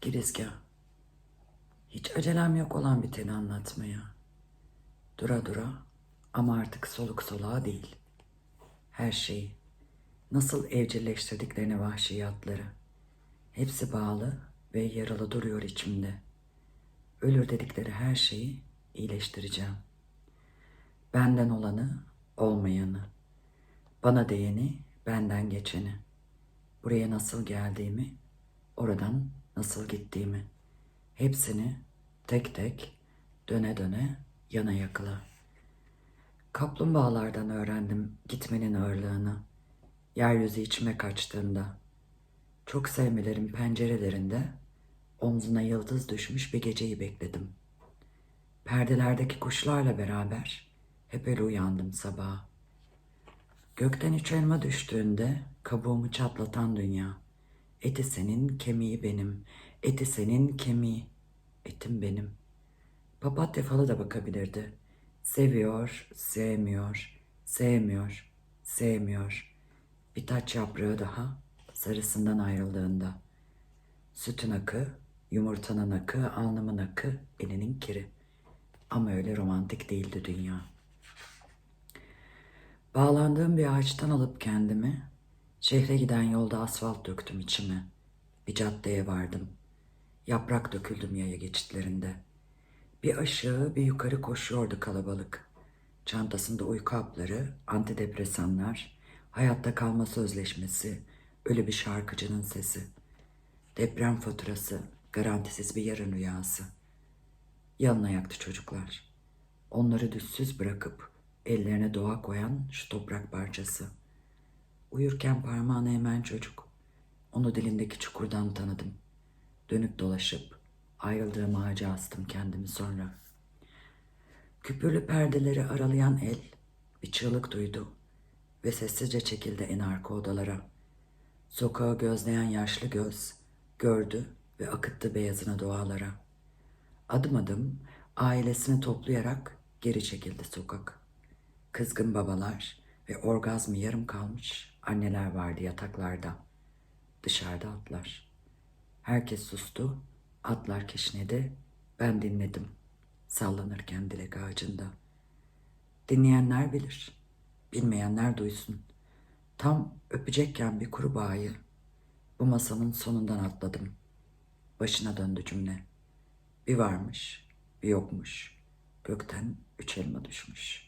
Girizgah. Hiç acelem yok olan biteni anlatmaya. Dura dura ama artık soluk soluğa değil. Her şeyi, nasıl evcilleştirdiklerini vahşiyatları. Hepsi bağlı ve yaralı duruyor içimde. Ölür dedikleri her şeyi iyileştireceğim. Benden olanı, olmayanı. Bana değeni, benden geçeni. Buraya nasıl geldiğimi, oradan nasıl gittiğimi. Hepsini tek tek, döne döne, yana yakıla. Kaplumbağalardan öğrendim gitmenin ağırlığını. Yeryüzü içime kaçtığında. Çok sevmelerin pencerelerinde omzuna yıldız düşmüş bir geceyi bekledim. Perdelerdeki kuşlarla beraber hep öyle uyandım sabaha. Gökten üç elma düştüğünde kabuğumu çatlatan dünya. Eti senin, kemiği benim. Eti senin, kemiği. Etim benim. Papatya falı da bakabilirdi. Seviyor, sevmiyor, sevmiyor, sevmiyor. Bir taç yaprağı daha sarısından ayrıldığında. Sütün akı, yumurtanın akı, alnımın akı, elinin kiri. Ama öyle romantik değildi dünya. Bağlandığım bir ağaçtan alıp kendimi, şehre giden yolda asfalt döktüm içime. Bir caddeye vardım. Yaprak döküldüm yaya geçitlerinde. Bir aşağı bir yukarı koşuyordu kalabalık. Çantasında uyku hapları, antidepresanlar, hayatta kalma sözleşmesi, ölü bir şarkıcının sesi. Deprem faturası, garantisiz bir yarın rüyası. Yanına yaktı çocuklar. Onları düzsüz bırakıp ellerine doğa koyan şu toprak parçası. Uyurken parmağını emen çocuk. Onu dilindeki çukurdan tanıdım. Dönüp dolaşıp ayrıldığım ağaca astım kendimi sonra. Küpürlü perdeleri aralayan el bir çığlık duydu ve sessizce çekildi en arka odalara. Sokağı gözleyen yaşlı göz gördü ve akıttı beyazını dualara. Adım adım ailesini toplayarak geri çekildi sokak. Kızgın babalar ve orgazmı yarım kalmış anneler vardı yataklarda. Dışarıda atlar. Herkes sustu, atlar kişnedi, ben dinledim. Sallanırken dilek ağacında. Dinleyenler bilir, bilmeyenler duysun. Tam öpecekken bir kurbağayı bu masanın sonundan atladım. Başına döndü cümle. Bir varmış, bir yokmuş. Gökten üç elma düşmüş.